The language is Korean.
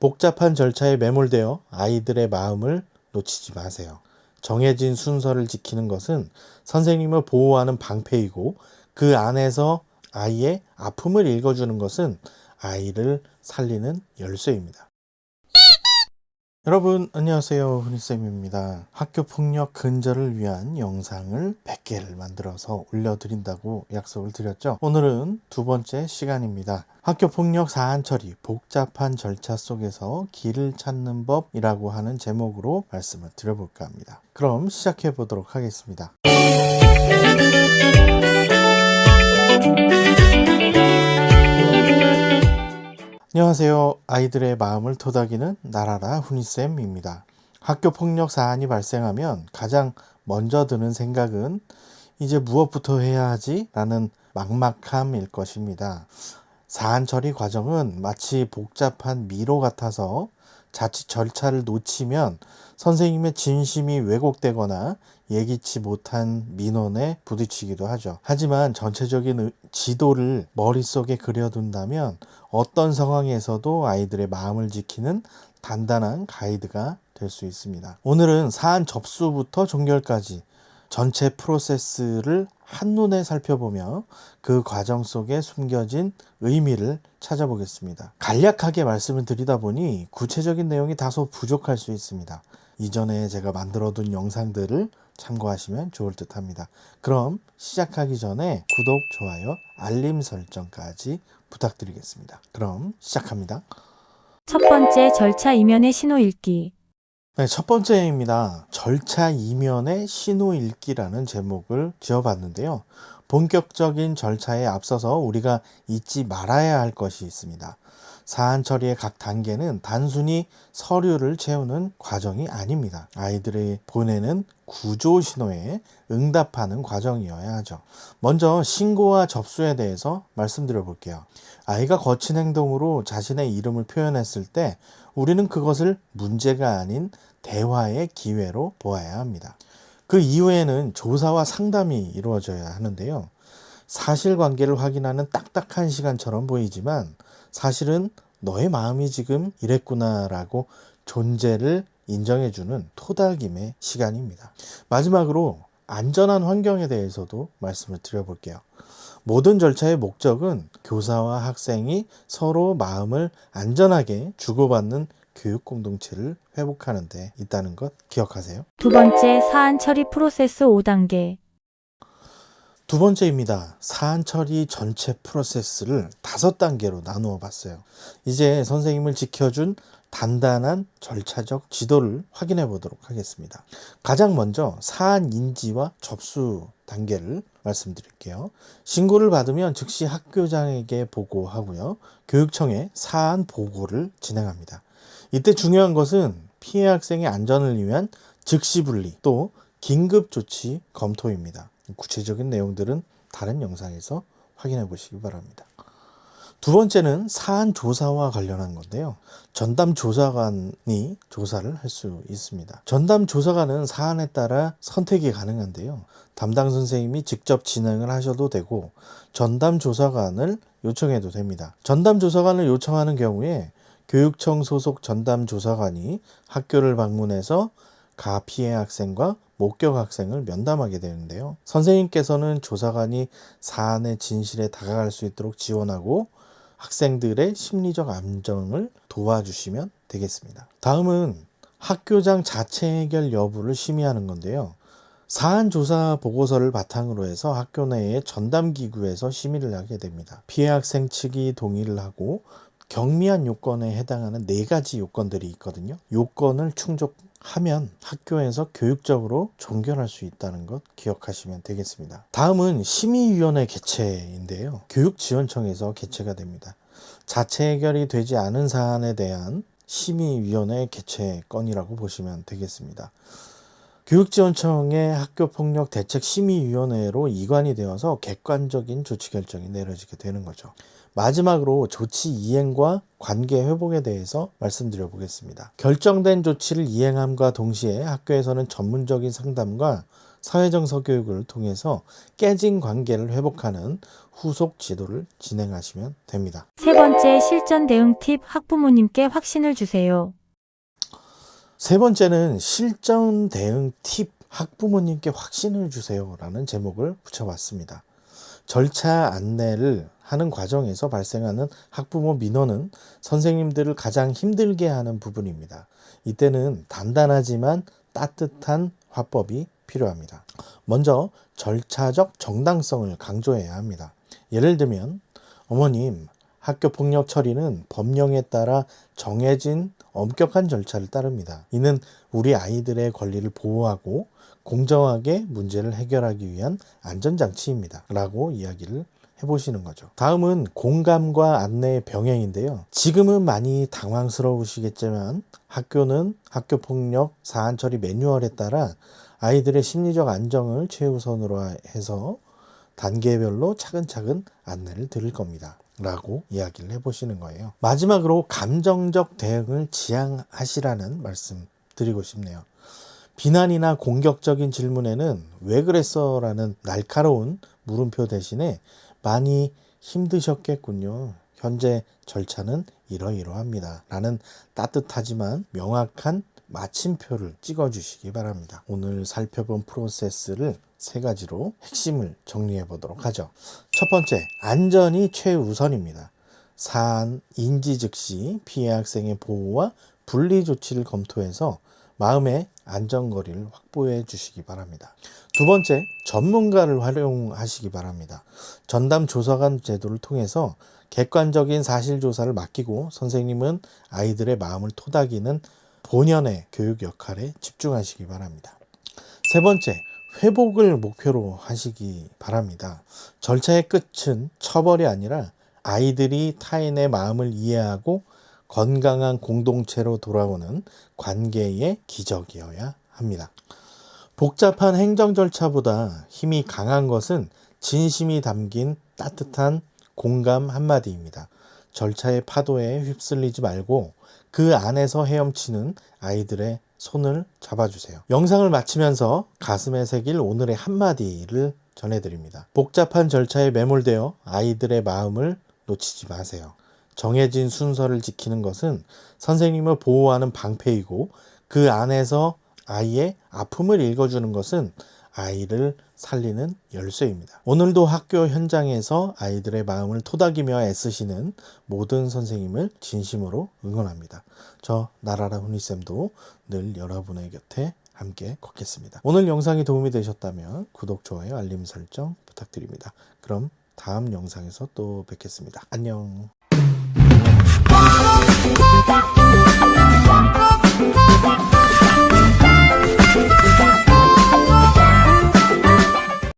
복잡한 절차에 매몰되어 아이들의 마음을 놓치지 마세요. 정해진 순서를 지키는 것은 선생님을 보호하는 방패이고 그 안에서 아이의 아픔을 읽어주는 것은 아이를 살리는 열쇠입니다. 여러분 안녕하세요 훈이쌤입니다. 학교 폭력 근절을 위한 영상을 100개를 만들어서 올려드린다고 약속을 드렸죠. 오늘은 두 번째 시간입니다. 학교 폭력 사안 처리 복잡한 절차 속에서 길을 찾는 법이라고 하는 제목으로 말씀을 드려볼까 합니다. 그럼 시작해 보도록 하겠습니다. 안녕하세요. 아이들의 마음을 토닥이는 나라라 훈이쌤입니다. 학교 폭력 사안이 발생하면 가장 먼저 드는 생각은 이제 무엇부터 해야 하지? 라는 막막함일 것입니다. 사안 처리 과정은 마치 복잡한 미로 같아서 자칫 절차를 놓치면 선생님의 진심이 왜곡되거나 예기치 못한 민원에 부딪히기도 하죠. 하지만 전체적인 지도를 머릿속에 그려둔다면 어떤 상황에서도 아이들의 마음을 지키는 단단한 가이드가 될 수 있습니다. 오늘은 사안 접수부터 종결까지 전체 프로세스를 한눈에 살펴보며 그 과정 속에 숨겨진 의미를 찾아보겠습니다. 간략하게 말씀을 드리다 보니 구체적인 내용이 다소 부족할 수 있습니다. 이전에 제가 만들어둔 영상들을 참고하시면 좋을 듯 합니다. 그럼 시작하기 전에 구독, 좋아요, 알림 설정까지 부탁드리겠습니다. 그럼 시작합니다. 첫 번째 절차 이면의 신호 읽기. 네, 첫 번째입니다. 절차 이면의 신호 읽기라는 제목을 지어봤는데요. 본격적인 절차에 앞서서 우리가 잊지 말아야 할 것이 있습니다. 사안 처리의 각 단계는 단순히 서류를 채우는 과정이 아닙니다. 아이들이 보내는 구조 신호에 응답하는 과정이어야 하죠. 먼저 신고와 접수에 대해서 말씀드려 볼게요. 아이가 거친 행동으로 자신의 이름을 표현했을 때 우리는 그것을 문제가 아닌 대화의 기회로 보아야 합니다. 그 이후에는 조사와 상담이 이루어져야 하는데요. 사실관계를 확인하는 딱딱한 시간처럼 보이지만 사실은 너의 마음이 지금 이랬구나라고 존재를 인정해주는 토닥임의 시간입니다. 마지막으로 안전한 환경에 대해서도 말씀을 드려볼게요. 모든 절차의 목적은 교사와 학생이 서로 마음을 안전하게 주고받는 교육 공동체를 회복하는 데 있다는 것 기억하세요. 두 번째 사안 처리 프로세스 5단계. 두 번째입니다. 사안 처리 전체 프로세스를 다섯 단계로 나누어 봤어요. 이제 선생님을 지켜준 단단한 절차적 지도를 확인해 보도록 하겠습니다. 가장 먼저 사안 인지와 접수 단계를 말씀드릴게요. 신고를 받으면 즉시 학교장에게 보고하고요. 교육청에 사안 보고를 진행합니다. 이때 중요한 것은 피해 학생의 안전을 위한 즉시 분리 또 긴급 조치 검토입니다. 구체적인 내용들은 다른 영상에서 확인해 보시기 바랍니다. 두 번째는 사안 조사와 관련한 건데요. 전담 조사관이 조사를 할 수 있습니다. 전담 조사관은 사안에 따라 선택이 가능한데요. 담당 선생님이 직접 진행을 하셔도 되고 전담 조사관을 요청해도 됩니다. 전담 조사관을 요청하는 경우에 교육청 소속 전담 조사관이 학교를 방문해서 가 피해 학생과 목격 학생을 면담하게 되는데요. 선생님께서는 조사관이 사안의 진실에 다가갈 수 있도록 지원하고 학생들의 심리적 안정을 도와주시면 되겠습니다. 다음은 학교장 자체 해결 여부를 심의하는 건데요. 사안 조사 보고서를 바탕으로 해서 학교 내의 전담 기구에서 심의를 하게 됩니다. 피해 학생 측이 동의를 하고 경미한 요건에 해당하는 네 가지 요건들이 있거든요. 요건을 충족 하면 학교에서 교육적으로 종결할 수 있다는 것 기억하시면 되겠습니다. 다음은 심의위원회 개최인데요. 교육지원청에서 개최가 됩니다. 자체 해결이 되지 않은 사안에 대한 심의위원회 개최 건이라고 보시면 되겠습니다. 교육지원청의 학교폭력 대책심의위원회로 이관이 되어서 객관적인 조치 결정이 내려지게 되는 거죠. 마지막으로 조치 이행과 관계 회복에 대해서 말씀드려 보겠습니다. 결정된 조치를 이행함과 동시에 학교에서는 전문적인 상담과 사회정서 교육을 통해서 깨진 관계를 회복하는 후속 지도를 진행하시면 됩니다. 세 번째 실전 대응 팁 학부모님께 확신을 주세요. 세 번째는 실전 대응 팁 학부모님께 확신을 주세요라는 제목을 붙여봤습니다. 절차 안내를 하는 과정에서 발생하는 학부모 민원은 선생님들을 가장 힘들게 하는 부분입니다. 이때는 단단하지만 따뜻한 화법이 필요합니다. 먼저 절차적 정당성을 강조해야 합니다. 예를 들면 어머님 학교 폭력 처리는 법령에 따라 정해진 엄격한 절차를 따릅니다. 이는 우리 아이들의 권리를 보호하고 공정하게 문제를 해결하기 위한 안전장치입니다. 라고 이야기를 해보시는 거죠. 다음은 공감과 안내의 병행인데요. 지금은 많이 당황스러우시겠지만 학교는 학교 폭력 사안 처리 매뉴얼에 따라 아이들의 심리적 안정을 최우선으로 해서 단계별로 차근차근 안내를 드릴 겁니다. 라고 이야기를 해보시는 거예요. 마지막으로 감정적 대응을 지향하시라는 말씀 드리고 싶네요. 비난이나 공격적인 질문에는 왜 그랬어? 라는 날카로운 물음표 대신에 많이 힘드셨겠군요. 현재 절차는 이러이러합니다. 라는 따뜻하지만 명확한 마침표를 찍어주시기 바랍니다. 오늘 살펴본 프로세스를 세 가지로 핵심을 정리해 보도록 하죠. 첫 번째, 안전이 최우선입니다. 사안 인지 즉시 피해 학생의 보호와 분리 조치를 검토해서 마음의 안전거리를 확보해 주시기 바랍니다. 두 번째, 전문가를 활용하시기 바랍니다. 전담 조사관 제도를 통해서 객관적인 사실 조사를 맡기고 선생님은 아이들의 마음을 토닥이는 본연의 교육 역할에 집중하시기 바랍니다. 세 번째, 회복을 목표로 하시기 바랍니다. 절차의 끝은 처벌이 아니라 아이들이 타인의 마음을 이해하고 건강한 공동체로 돌아오는 관계의 기적이어야 합니다. 복잡한 행정 절차보다 힘이 강한 것은 진심이 담긴 따뜻한 공감 한마디입니다. 절차의 파도에 휩쓸리지 말고 그 안에서 헤엄치는 아이들의 손을 잡아주세요. 영상을 마치면서 가슴에 새길 오늘의 한마디를 전해드립니다. 복잡한 절차에 매몰되어 아이들의 마음을 놓치지 마세요. 정해진 순서를 지키는 것은 선생님을 보호하는 방패이고 그 안에서 아이의 아픔을 읽어주는 것은 아이를 살리는 열쇠입니다. 오늘도 학교 현장에서 아이들의 마음을 토닥이며 애쓰시는 모든 선생님을 진심으로 응원합니다. 저 나라라 훈이쌤도 늘 여러분의 곁에 함께 걷겠습니다. 오늘 영상이 도움이 되셨다면 구독, 좋아요, 알림 설정 부탁드립니다. 그럼 다음 영상에서 또 뵙겠습니다. 안녕.